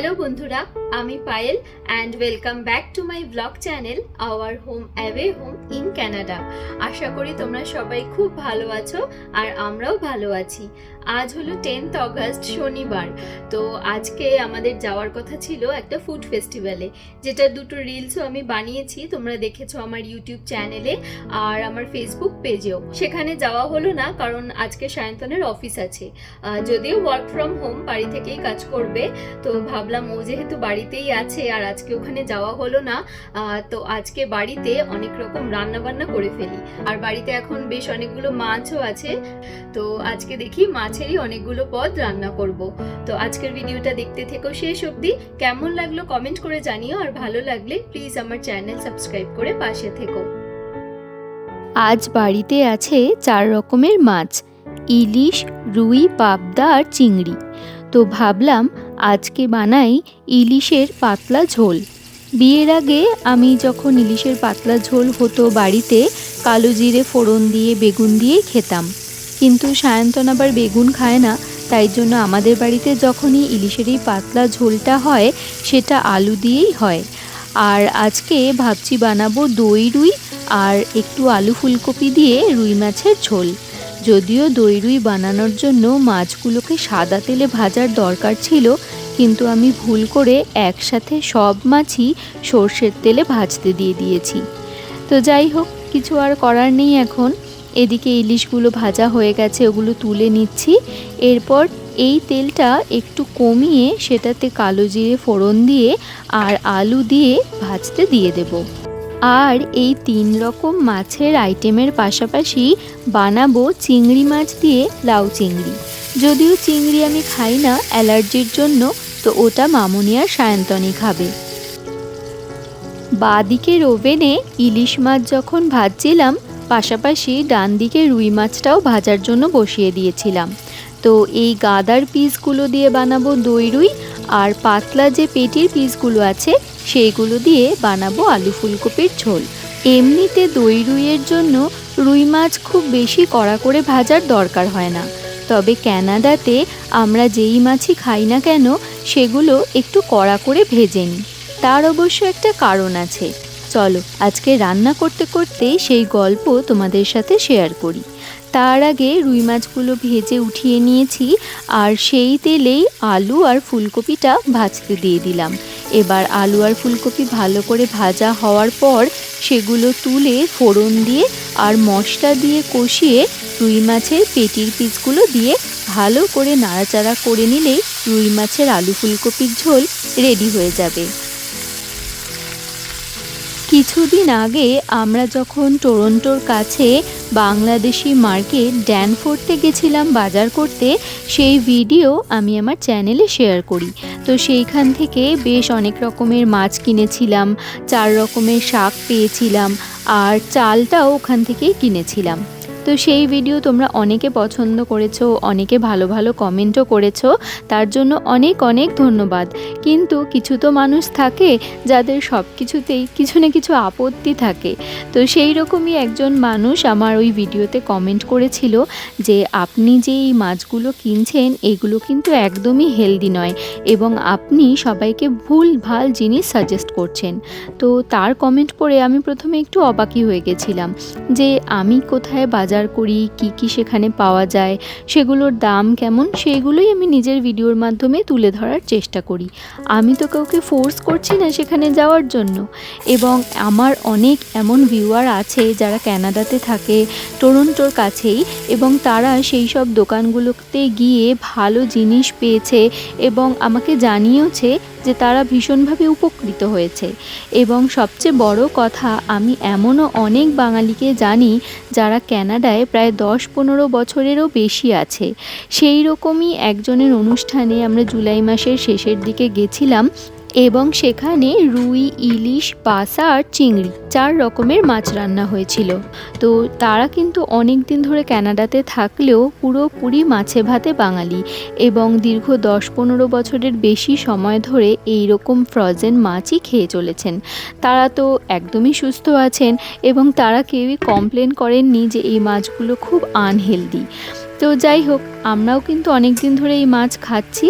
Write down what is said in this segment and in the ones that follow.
Hello বন্ধুরা, আমি Payel and welcome back to my blog channel our home away home in Canada আশা করি তোমরা সবাই খুব ভালো আছো আর আমরাও ভালো আছি। আজ হলো টেন্থ অগস্ট শনিবার। তো আজকে আমাদের যাওয়ার কথা ছিল একটা ফুড ফেস্টিভ্যালে যেটা দুটো রিলসও আমি বানিয়েছি, তোমরা দেখেছ আমার ইউটিউব চ্যানেলে আর আমার ফেসবুক পেজেও সেখানে যাওয়া হলো না, কারণ আজকে সায়ন্তনের অফিস আছে। যদিও ওয়ার্ক ফ্রম হোম বাড়ি থেকেই কাজ করবে, তো ভাবলাম ও যেহেতু বাড়িতেই আছে আর আজকে ওখানে যাওয়া হলো না তো আজকে বাড়িতে অনেক রকম রান্না বান্না করে ফেলি। আর বাড়িতে এখন বেশ অনেকগুলো মাছও আছে, তো আজকে দেখি মাছেরই অনেকগুলো পদ রান্না করব। তো আজকের ভিডিওটা দেখতে থেকো শেষ অবধি। কেমন লাগল কমেন্ট করে জানিও। আর ভালো লাগলে প্লিজ আমার চ্যানেল সাবস্ক্রাইব করে পাশে থেকো। আজ বাড়িতে আছে চার রকমের মাছ। ইলিশ, রুই, পাবদা আর চিংড়ি। তো ভাবলাম আজকে বানাই ইলিশের পাতলা ঝোল। বিয়ের আগে আমি যখন ইলিশের পাতলা ঝোল হতো বাড়িতে, কালো জিরে ফোড়ন দিয়ে, বেগুন দিয়েই খেতাম। কিন্তু সায়ন্তন আবার বেগুন খায় না, তাই জন্য আমাদের বাড়িতে যখনই ইলিশের এই পাতলা ঝোলটা হয়, সেটা আলু দিয়েই হয়। আর আজকে ভাবছি বানাবো দই রুই আর একটু আলু ফুলকপি দিয়ে রুই মাছের ঝোল। যদিও দই রুই বানানোর জন্য মাছগুলোকে সাদা তেলে ভাজার দরকার ছিল, কিন্তু আমি ভুল করে একসাথে সব মাছই সর্ষের তেলে ভাজতে দিয়ে দিয়েছি। তো যাই হোক, কিছু আর করার নেই এখন। এদিকে ইলিশগুলো ভাজা হয়ে গেছে, ওগুলো তুলে নিচ্ছি। এরপর এই তেলটা একটু কমিয়ে সেটাতে কালো জিরে ফোড়ন দিয়ে আর আলু দিয়ে ভাজতে দিয়ে দেবো। আর এই তিন রকম মাছের আইটেমের পাশাপাশি বানাবো চিংড়ি মাছ দিয়ে লাউ চিংড়ি। যদিও চিংড়ি আমি খাই না অ্যালার্জির জন্য, তো ওটা মামনি আর সায়ন্তনী খাবে। বাঁদিকের ওভেনে ইলিশ মাছ যখন ভাজছিলাম পাশাপাশি ডান দিকে রুই মাছটাও ভাজার জন্য বসিয়ে দিয়েছিলাম। তো এই গাদার পিসগুলো দিয়ে বানাবো দই রুই আর পাতলা যে পেটির পিসগুলো আছে, সেইগুলো দিয়ে বানাবো আলু ফুলকপির ঝোল। এমনিতে দই রুইয়ের জন্য রুই মাছ খুব বেশি কড়া করে ভাজার দরকার হয় না। তবে ক্যানাডাতে আমরা যেই মাছই খাই না কেন, সেগুলো একটু কড়া করে ভেজে নিই। তার অবশ্য একটা কারণ আছে। চলো, আজকে রান্না করতে করতে সেই গল্প তোমাদের সাথে শেয়ার করি। তার আগে রুই মাছগুলো ভেজে উঠিয়ে নিয়েছি, আর সেই তেলেই আলু আর ফুলকপিটা ভাজতে দিয়ে দিলাম। এবার আলু আর ফুলকপি ভালো করে ভাজা হওয়ার পর সেগুলো তুলে ফোড়ন দিয়ে আর মশলা দিয়ে কষিয়ে রুই মাছের পেটির পিসগুলো দিয়ে ভালো করে নাড়াচাড়া করে নিলেই রুই মাছের আলু ফুলকপির ঝোল রেডি হয়ে যাবে। কিছুদিন আগে আমরা যখন টরন্টোর কাছে বাংলাদেশি মার্কেট ড্যানফোর্টে গেছিলাম বাজার করতে, সেই ভিডিও আমি আমার চ্যানেলে শেয়ার করি। তো সেইখান থেকে বেশ অনেক রকমের মাছ কিনেছিলাম, চার রকমের শাক পেয়েছিলাম, আর চালটাও ওখান থেকেই কিনেছিলাম। তো সেই ভিডিও তোমরা অনেকে পছন্দ করেছ, অনেকে ভালো ভালো কমেন্টও করেছ, তার জন্য অনেক অনেক ধন্যবাদ। কিন্তু কিছু তো মানুষ থাকে যাদের সব কিছুতেই কিছু না কিছু আপত্তি থাকে। তো সেই রকমই একজন মানুষ আমার ওই ভিডিওতে কমেন্ট করেছিল যে, আপনি যে এই মাছগুলো কিনছেন, এগুলো কিন্তু একদমই হেলদি নয় এবং আপনি সবাইকে ভুল ভালো জিনিস সাজেস্ট করছেন। তো তার কমেন্ট পড়ে আমি প্রথমে একটু অবাকি হয়ে গেছিলাম যে, আমি কোথায় বাজার করি, কি কি সেখানে পাওয়া যায়, সেগুলোর দাম কেমন, সেইগুলোই আমি নিজের ভিডিওর মাধ্যমে তুলে ধরার চেষ্টা করি। আমি তো কাউকে ফোর্স করছি না সেখানে যাওয়ার জন্য। এবং আমার অনেক এমন ভিউয়ার আছে যারা ক্যানাডাতে থাকে, টরন্টোর কাছেই, এবং তারা সেই সব দোকানগুলোতে গিয়ে ভালো জিনিস পেয়েছে এবং আমাকে জানিয়েছে যে তারা ভীষণভাবে উপকৃত হয়েছে। এবং সবচেয়ে বড় কথা, আমি এমনও অনেক বাঙালিকে জানি যারা ক্যানাডায় প্রায় দশ পনেরো বছরেরও বেশি আছে। সেই রকমই একজনের অনুষ্ঠানে আমরা জুলাই মাসের শেষের দিকে গেছিলাম। এবং সেখানে রুই, ইলিশ, পাসা আর চিংড়ি চার রকমের মাছ রান্না হয়েছিল। তো তারা কিন্তু অনেক দিন ধরে ক্যানাডাতে থাকলেও পুরোপুরি মাছে ভাতে বাঙালি এবং দীর্ঘ দশ পনেরো বছরের বেশি সময় ধরে এই রকম ফ্রজেন মাছই খেয়ে চলেছেন। তারা তো একদমই সুস্থ আছেন এবং তারা কেউই কমপ্লেন করেননি যে এই মাছগুলো খুব আনহেলদি তো যাই হোক, আমরাও কিন্তু অনেক দিন ধরে এই মাছ খাচ্ছি।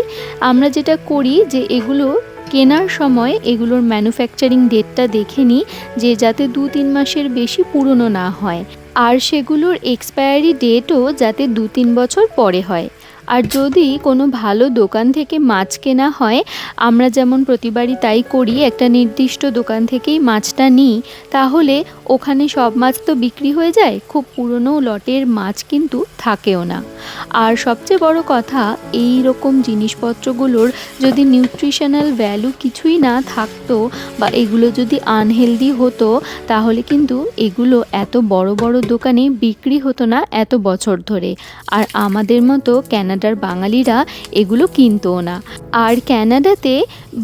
আমরা যেটা করি যে এগুলো কেনার সময় এগুলোর ম্যানুফ্যাকচারিং ডেটটা দেখে নিই যে যাতে দু তিন মাসের বেশি পুরনো না হয়। আর সেগুলোর এক্সপায়ারি ডেটও যাতে দু তিন বছর পরে হয়। আর যদি কোনো ভালো দোকান থেকে মাছ কেনা হয়, আমরা যেমন প্রতিবারই তাই করি, একটা নির্দিষ্ট দোকান থেকেই মাছটা নিই, তাহলে ওখানে সব মাছ তো বিক্রি হয়ে যায়, খুব পুরনো লটের মাছ কিন্তু থাকেও না। আর সবচেয়ে বড় কথা, এই রকম জিনিসপত্রগুলোর যদি নিউট্রিশনাল ভ্যালু কিছুই না থাকতো বা এগুলো যদি আনহেলদি হতো, তাহলে কিন্তু এগুলো এত বড় বড় দোকানে বিক্রি হতো না এত বছর ধরে। আর আমাদের মতো ক্যানাডার বাঙালিরা এগুলো কিনতোও না। আর ক্যানাডাতে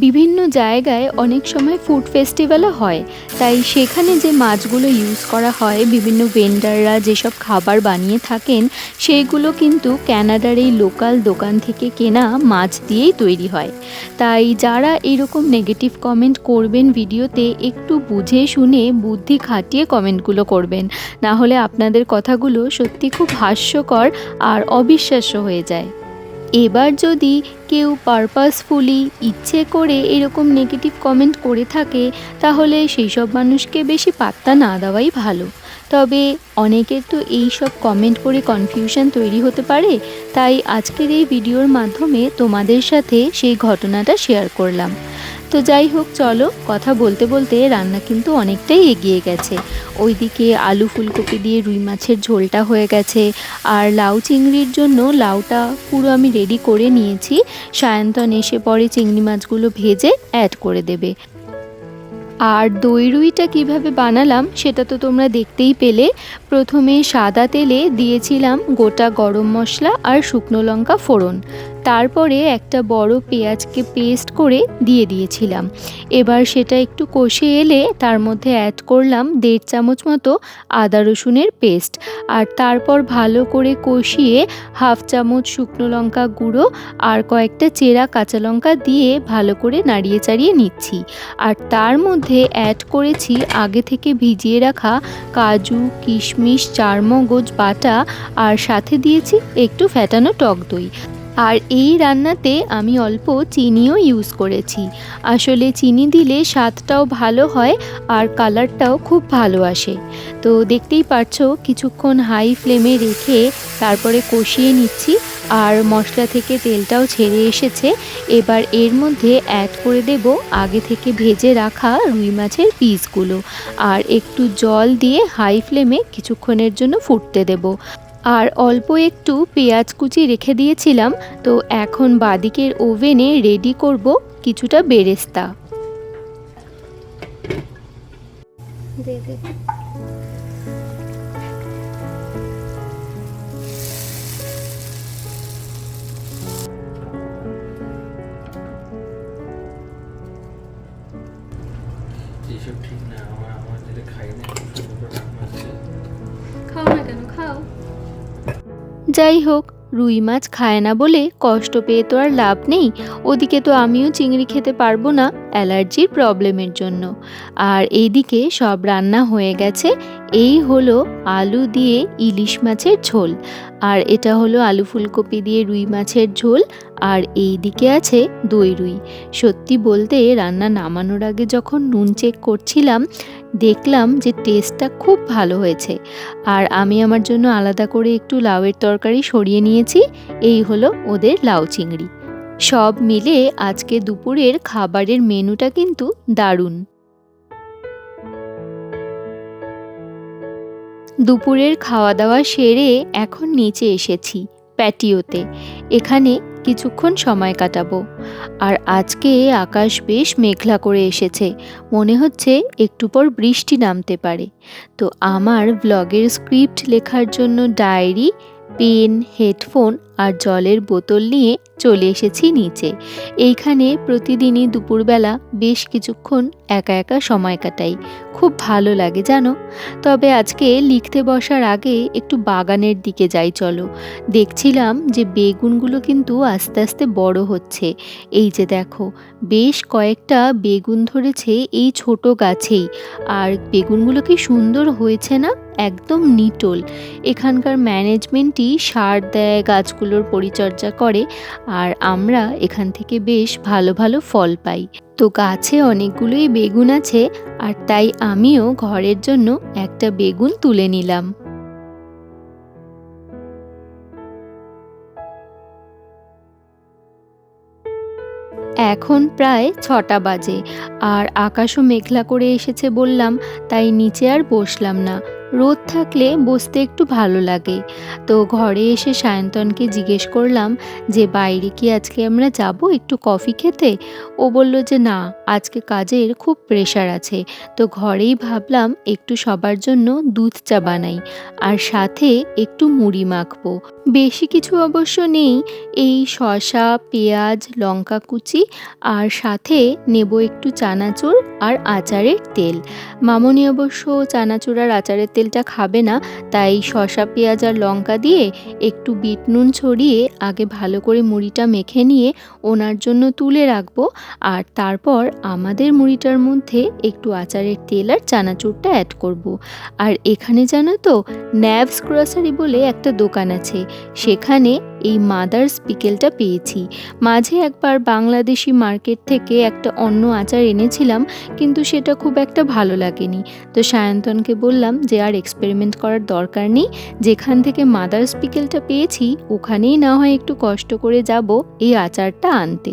বিভিন্ন জায়গায় অনেক সময় ফুড ফেস্টিভ্যালও হয়, তাই সেখানে যে মাছগুলো ইউজ করা হয়, বিভিন্ন ভেন্ডাররা যেসব খাবার বানিয়ে থাকেন সেইগুলো কিন্তু ক্যানাডার এই লোকাল দোকান থেকে কেনা মাছ দিয়েই তৈরি হয়। তাই যারা এরকম নেগেটিভ কমেন্ট করবেন ভিডিওতে, একটু বুঝে শুনে বুদ্ধি খাটিয়ে কমেন্টগুলো করবেন। না হলে আপনাদের কথাগুলো সত্যি খুব হাস্যকর আর অবিশ্বাস্য হয়ে যায়। এবার যদি কেউ পারপাসফুলি ইচ্ছে করে এরকম নেগেটিভ কমেন্ট করে থাকে, তাহলে সেই সব মানুষকে বেশি পাত্তা না দেওয়াই ভালো। তবে অনেকের তো এই সব কমেন্ট করে কনফিউশন তৈরি হতে পারে, তাই আজকের এই ভিডিওর মাধ্যমে তোমাদের সাথে সেই ঘটনাটা শেয়ার করলাম। তো যাই হোক, চলো। কথা বলতে বলতে রান্না কিন্তু অনেকটাই এগিয়ে গেছে। ওইদিকে আলু ফুলকপি দিয়ে রুই মাছের ঝোলটা হয়ে গেছে। আর লাউ চিংড়ির জন্য লাউটা পুরো আমি রেডি করে নিয়েছি। সায়ন্তন এসে পরে চিংড়ি মাছগুলো ভেজে অ্যাড করে দেবে। আর দই রুইটা কীভাবে বানালাম সেটা তো তোমরা দেখতেই পেলে। প্রথমে সাদা তেলে দিয়েছিলাম গোটা গরম মশলা আর শুকনো লঙ্কা ফোড়ন। তারপরে একটা বড় পেঁয়াজকে পেস্ট করে দিয়ে দিয়েছিলাম। এবার সেটা একটু কষে এলে তার মধ্যে অ্যাড করলাম দেড় চামচ মতো আদা রসুনের পেস্ট। আর তারপর ভালো করে কষিয়ে হাফ চামচ শুকনো লঙ্কা গুঁড়ো আর কয়েকটা চেরা কাঁচা লঙ্কা দিয়ে ভালো করে নাড়িয়ে চাড়িয়ে নিচ্ছি। আর তার মধ্যে অ্যাড করেছি আগে থেকে ভিজিয়ে রাখা কাজু, কিশমিশ, চারমগজ, বাটা আর সাথে দিয়েছি একটু ফ্যাটানো টক দই। আর এই রান্নাতে আমি অল্প চিনিও ইউজ করেছি। আসলে চিনি দিলে স্বাদটাও ভালো হয় আর কালারটাও খুব ভালো আসে। তো দেখতেই পারছ, কিছুক্ষণ হাই ফ্লেমে রেখে তারপরে কষিয়ে নিচ্ছি আর মশলা থেকে তেলটাও ছেড়ে এসেছে। এবার এর মধ্যে অ্যাড করে দেব আগে থেকে ভেজে রাখা রুই মাছের পিসগুলো আর একটু জল দিয়ে হাই ফ্লেমে কিছুক্ষণের জন্য ফুটতে দেব। আর অল্প একটু পেঁয়াজ কুচি রেখে দিয়েছিলাম, তো এখন বাদিকের ওভেনে রেডি করব কিছুটা বেরেস্তা। যাই হোক, রুই মাছ খায় না বলে কষ্ট পেয়ে তো আর লাভ নেই। ওদিকে তো আমিও চিংড়ি খেতে পারব না অ্যালার্জির প্রবলেমের জন্য। আর এইদিকে সব রান্না হয়ে গেছে। এই হলো আলু দিয়ে ইলিশ মাছের ঝোল। আর এটা হলো আলু ফুলকপি দিয়ে রুই মাছের ঝোল। আর এই দিকে আছে দই রুই। সত্যি বলতে রান্না নামানোর আগে যখন নুন চেক করছিলাম দেখলাম যে টেস্টটা খুব ভালো হয়েছে। আর আমি আমার জন্য আলাদা করে একটু লাউয়ের তরকারি সরিয়ে নিয়েছি, এই হলো ওদের লাউ চিংড়ি। সব মিলে আজকে দুপুরের খাবারের মেনুটা কিন্তু দারুণ। দুপুরের খাওয়া দাওয়া সেরে এখন নিচে এসেছি, প্যাটিওতে। এখানে কিছুক্ষণ সময় কাটাবো। আর আজকে আকাশ বেশ মেঘলা করে এসেছে। মনে হচ্ছে একটু পর বৃষ্টি নামতে পারে। তো আমার ব্লগের স্ক্রিপ্ট লেখার জন্য ডায়েরি পেন হেডফোন আর জলের বোতল নিয়ে চলে এসেছি নিচে। এইখানে প্রতিদিনই দুপুরবেলা বেশ কিছুক্ষণ একা একা সময় কাটাই। খুব ভালো লাগে, জানো? তবে আজকে লিখতে বসার আগে একটু বাগানের দিকে যাই, চলো। দেখছিলাম যে বেগুনগুলো কিন্তু আস্তে আস্তে বড় হচ্ছে। এই যে দেখো, বেশ কয়েকটা বেগুন ধরেছে এই ছোট গাছেই। আর বেগুনগুলো কি সুন্দর হয়েছে না? একদম নিটোল। এখানকার ম্যানেজমেন্টই সার দেয় গাছগুলোর পরিচর্যা করে আর আমরা এখান থেকে বেশ ভালো ভালো ফল পাই। তো গাছে অনেকগুলোই বেগুন আছে আর তাই আমিও ঘরের জন্য একটা বেগুন তুলে নিলাম। এখন প্রায় ছটা বাজে আর আকাশও মেঘলা করে এসেছে বললাম, তাই নিচে আর বসলাম না। রোদ থাকলে বসতে একটু ভালো লাগে। তো ঘরে এসে সায়ন্তনকে জিজ্ঞেস করলাম যে, বাইরে কি আজকে আমরা যাব একটু কফি খেতে? ও বলল যে, না, আজকে কাজের খুব প্রেশার আছে। তো ঘরেই ভাবলাম একটু সবার জন্য দুধ চা বানাই আর সাথে একটু মুড়ি মাখবো। বেশি কিছু অবশ্য নেই, এই শসা, পেঁয়াজ, লঙ্কা কুচি আর সাথে নেব একটু চানাচুর আর আচারের তেল। মামনি অবশ্য চানাচুর আর আচারের তেলটা খাবে না, তাই শসা, পেঁয়াজ আর লঙ্কা দিয়ে একটু বিট নুন ছড়িয়ে আগে ভালো করে মুড়িটা মেখে নিয়ে ওনার জন্য তুলে রাখব। আর তারপর আমাদের মুড়িটার মধ্যে একটু আচারের তেল আর চানাচুরটা অ্যাড করব। আর এখানে জানো তো ন্যাভস গ্রসারি বলে একটা দোকান আছে। সেখানে এই মাদার্স পিকেলটা পেয়েছি। মাঝে একবার বাংলাদেশি মার্কেট থেকে একটা অন্য আচার এনেছিলাম, কিন্তু সেটা খুব একটা ভালো লাগেনি। তো সায়ন্তনকে বললাম যে, আর এক্সপেরিমেন্ট করার দরকার নেই। যেখান থেকে মাদার্স পিকেলটা পেয়েছি, ওখানেই না হয় একটু কষ্ট করে যাব এই আচারটা আনতে।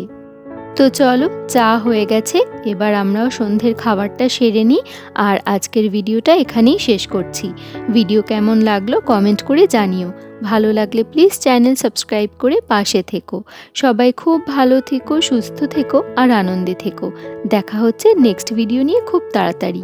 তো চলো, চা হয়ে গেছে। এবার আমরাও সন্ধ্যের খাবারটা সেরে নিই আর আজকের ভিডিওটা এখানেই শেষ করছি। ভিডিও কেমন লাগল কমেন্ট করে জানিও। ভালো লাগলে প্লিজ চ্যানেল সাবস্ক্রাইব করে পাশে থেকো। সবাই খুব ভালো থেকো, সুস্থ থেকো আর আনন্দে থেকো। দেখা হচ্ছে নেক্সট ভিডিও নিয়ে খুব তাড়াতাড়ি।